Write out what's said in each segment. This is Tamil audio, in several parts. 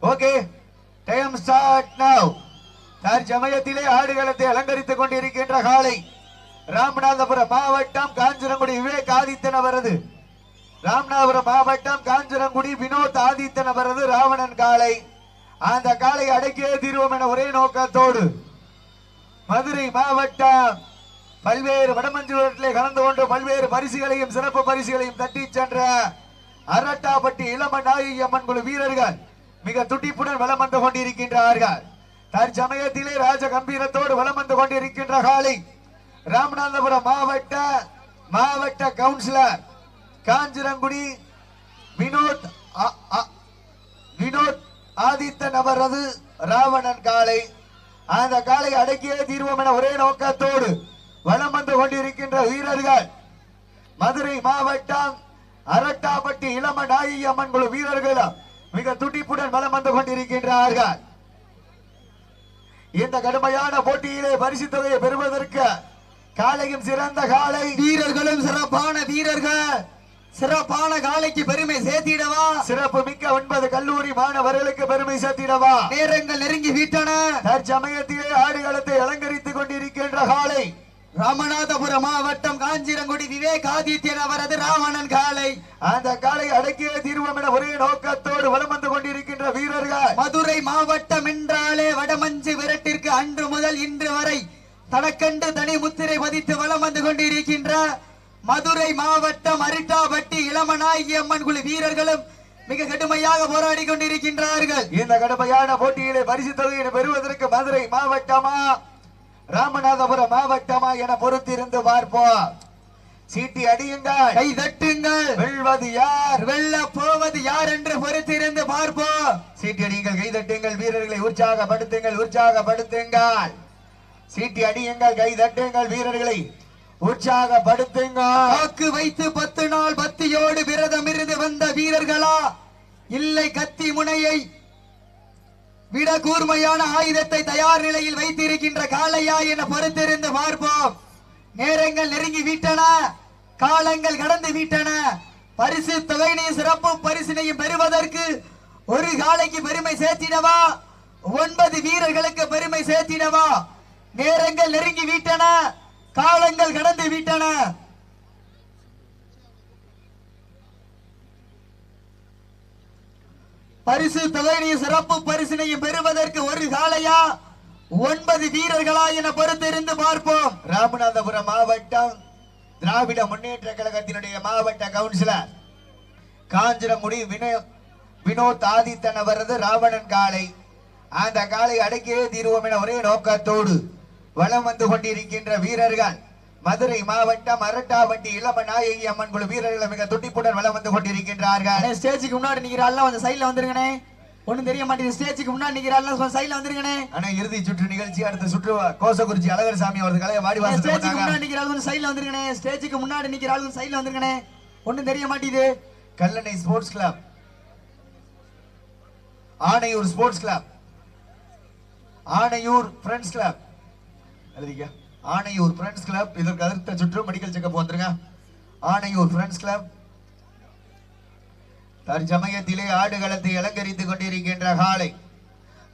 ஓகே. டைம் ஸ்டார்ட் நவ் தற்சமயத்திலே ஆடுகளத்தை அலங்கரித்துக் கொண்டிருக்கின்ற காலை ராமநாதபுரம் மாவட்டம் காஞ்சிரங்குடி விவேக் ஆதித்தன் அவரது. ராமநாதபுரம் மாவட்டம் காஞ்சிரங்குடி வினோத் ஆதித்தன் அவரது ராவணன் காலை. அந்த காலை அடக்கியே தீர்வோம் என ஒரே நோக்கத்தோடு மதுரை மாவட்டம் பல்வேறு வடமஞ்சுவரத்திலே கலந்து கொண்டு பல்வேறு பரிசுகளையும் சிறப்பு பரிசுகளையும் தட்டி சென்ற அரட்டாப்பட்டி இளம நாயகி அம்மன் குழு வீரர்கள் மிக துடிப்புடன் வளம் வந்து கொண்டிருக்கின்றார்கள். தற்சமயத்திலே ராஜ கம்பீரத்தோடு வளம் வந்து கொண்டிருக்கின்ற காலை ராமநாதபுரம் மாவட்ட மாவட்ட கவுன்சிலர் காஞ்சிரங்குடி வினோத் அ- அ- வினோத் ஆதித்தன் அவரது ராவணன் காலை அந்த காலை அடக்கியே தீர்வோம் என ஒரே நோக்கத்தோடு வளம் வந்து கொண்டிருக்கின்ற வீரர்கள். மதுரை மாவட்டம் அரட்டாப்பட்டி இளம நாயகி அம்மன் குழு வீரர்களும் மிக துடிப்புடன் வலம் வந்து கொண்டிருக்கின்றார்கள். இந்த கடுமையான போட்டியிலே பரிசு தொகையை பெறுவதற்கு காலையும் சிறந்த காலை. வீரர்களும் சிறப்பான வீரர்கள். சிறப்பான காலைக்கு பெருமை சேர்த்திடவா? சிறப்பு மிக்க ஒன்பது கல்லூரி மாணவர்களுக்கு பெருமை சேர்த்திடவா? நேரங்கள் நெருங்கி விட்டன. தற்சமயத்திலே ஆடுகளத்தை அலங்கரித்துக் கொண்டிருக்கின்ற காலை ராமநாதபுரம் மாவட்டம் காஞ்சிரங்குடி விவேக் ஆதித்யன் அவரது ராவணன் காலை. அந்த காலை அடக்கிய தீர்வம் என ஒரே நோக்கத்தோடு வலம் வந்து கொண்டிருக்கின்ற வீரர்கள். மதுரை மாவட்டம் என்றாலே வடமஞ்சு விரட்டிற்கு அன்று முதல் இன்று வரை தனக்கென்று தனி முத்திரை பதித்து வலம் வந்து கொண்டிருக்கின்ற மதுரை மாவட்டம் அரிட்டாபட்டி இளமநாயகி அம்மன் குழு வீரர்களும் மிக கடுமையாக போராடி கொண்டிருக்கின்றார்கள். இந்த கடுமையான போட்டியிலே பரிசு தொகையை பெறுவதற்கு மதுரை மாவட்டமா? என பொறுத்திருந்து பார்ப்போம். சீட்டி அடியுங்கள். கை தட்டுங்கள். வெல்வது யார்? வெல்ல போவது யார் என்று பொறுத்திருந்து பார்ப்போம். சீட்டி அடியுங்கள் கைதட்டுங்கள் வீரர்களை உற்சாகப்படுத்துங்கள் உற்சாகப்படுத்துங்கள். சீட்டி அடியுங்கள் கை தட்டுங்கள். வீரர்களை உற்சாகப்படுத்துங்கள். வாக்கு வைத்து பத்து நாள் பத்தியோடு விரதம் இருந்து வந்த வீரர்களா? இல்லை கத்தி முனையை விட கூர்மையான ஆயுதத்தை தயார் நிலையில் வைத்திருக்கின்ற காளையா என பொறுத்திருந்து பார்ப்போம். நேரங்கள் நெருங்கி விட்டன. காலங்கள் கடந்து விட்டன. பரிசு தொகையினையும் சிறப்பு பரிசினையும் பெறுவதற்கு ஒரு காலைக்கு பெருமை சேர்த்திடவா? ஒன்பது வீரர்களுக்கு பெருமை சேர்த்திடவா? நேரங்கள் நெருங்கி விட்டன. காலங்கள் கடந்து விட்டன. பரிசு தொகையினையும் சிறப்பு பரிசினையும் பெறுவதற்கு ஒரு காலையா ஒன்பது வீரர்களா என பொறுத்திருந்து பார்ப்போம். ராமநாதபுரம் மாவட்டம் திராவிட முன்னேற்ற கழகத்தினுடைய மாவட்ட கவுன்சிலர் காஞ்சிரங்குடி வினோ வினோத் ஆதித்தன் அவரது ராவணன் காலை அந்த காலை அடக்கியே தீர்வோம் என ஒரே நோக்கத்தோடு வலம் வந்து கொண்டிருக்கின்ற வீரர்கள் மதுரை மாவட்டம் அரட்டாவட்டி இளம நாயகி அம்மன் குழு வீரர்கள் மிக துடிப்புடன் வலம் வந்து கொண்டிருக்கின்றார்கள். ஸ்டேஜுக்கு முன்னாடி நிக்கிறாள் கொஞ்சம் சைடுல வந்துருங்கண்ணே. ஒண்ணும் தெரிய மாட்டேங்குது. ஸ்டேஜுக்கு முன்னாடி நிக்கிறாள் சைடுல வந்துருங்கண்ணே. ஆனா இறுதி சுற்று நிகழ்ச்சி அடுத்த சுற்று கோசகுறிச்சி அழகர் சாமி அவரது கலையை வாடி அண்ணே, ஸ்டேஜுக்கு வாசல் முன்னாடி நிக்கிறாள் கொஞ்சம் சைடுல வந்துருங்கண்ணே. ஸ்டேஜுக்கு முன்னாடி நிக்கிறாள் கொஞ்சம் சைடுல வந்துருங்கண்ணே. ஒண்ணும் தெரிய மாட்டேங்குது. Kallanai sports club. Anaiyur sports club. Anaiyur friends club. எழுதிக்க. ஆனையூர் ஃப்ரெண்ட்ஸ் கிளப் இதற்கு அடுத்த சுற்று மெடிக்கல் செக்அப் வந்துருங்க. ஆனையூர் ஃப்ரெண்ட்ஸ் கிளப் தற்சமயத்திலே ஆடுகளத்தை அலங்கரித்துக் கொண்டிருக்கின்ற காலை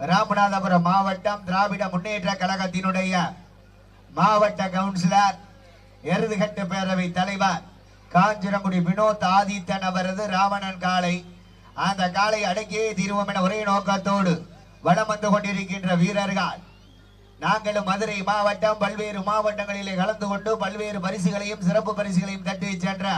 ராமநாதபுரம் மாவட்டம் திராவிட முன்னேற்ற கழகத்தினுடைய மாவட்ட கவுன்சிலர் எருதுகட்டு பேரவை தலைவர் காஞ்சிரங்குடி வினோத் ஆதித்தன் அவரது ராவணன் காலை. அந்த காலை அடக்கியே தீர்வோம் என ஒரே நோக்கத்தோடு வளம் வந்து கொண்டிருக்கின்ற வீரர்கள். நாங்களும் மதுரை மாவட்டம் பல்வேறு மாவட்டங்களிலே கலந்து கொண்டு பல்வேறு பரிசுகளையும் சிறப்பு பரிசுகளையும் தட்டி சென்ற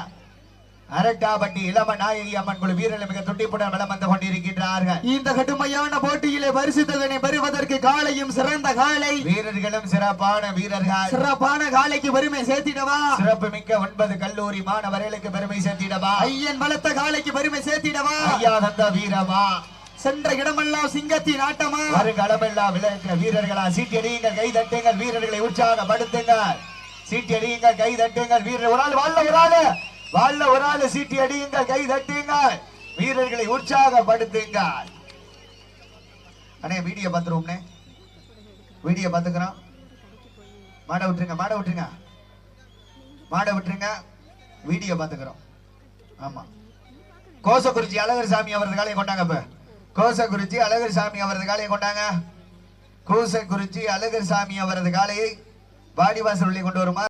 அரட்டாப்பட்டி இளம நாயகி அம்மன் குழு வீரர்கள் மிக துண்டிப்புடன் வலம் வந்து கொண்டிருக்கின்றார்கள். இந்த கடுமையான போட்டியிலே பரிசு தொகையினை பெறுவதற்கு காலையும் சிறந்த காலை. வீரர்களும் சிறப்பான வீரர்கள். சிறப்பான காலைக்கு பெருமை சேர்த்திடவா? சிறப்பு மிக்க ஒன்பது கல்லூரி மாணவர்களுக்கு பெருமை சேர்த்திடவா? ஐயன் பலத்த காலைக்கு பெருமை சேர்த்திடவா? ஐயா தந்த வீரமா? சென்ற இடமெல்லாம் சிங்கத்தின் ஆட்டமா? வருகளமெல்லாம் விளையாட்டு வீரர்களா? சீட்டடியுங்கள் கை தட்டுங்கள் வீரர்களை உற்சாகப்படுத்துங்கள். சீட்டடியுங்கள் கை தட்டுங்கள் வீரர் ஒரு ஆள் வாழ ஒரு ஆளு. வாழ ஒரு ஆளு சீட்டி அடியுங்கள் கை தட்டுங்கள் வீரர்களை உற்சாகப்படுத்துங்கள். அண்ணே வீடியோ பார்த்துருவோம்னே வீடியோ பார்த்துக்கிறோம். மாட விட்டுருங்க மாட விட்டுருங்க. மாட விட்டுருங்க. வீடியோ பார்த்துக்கிறோம். ஆமா. கோசக்குறிச்சி அழகர் சாமி அவரது காலையை கொண்டாங்க இப்போ. கோசக்குறிச்சி அழகர் சாமி அவரது காலையை கொண்டாங்க. கோசக்குறிச்சி அழகர் சாமி அவரது காலையை வாடிவாசல் உள்ளே கொண்டு வருமா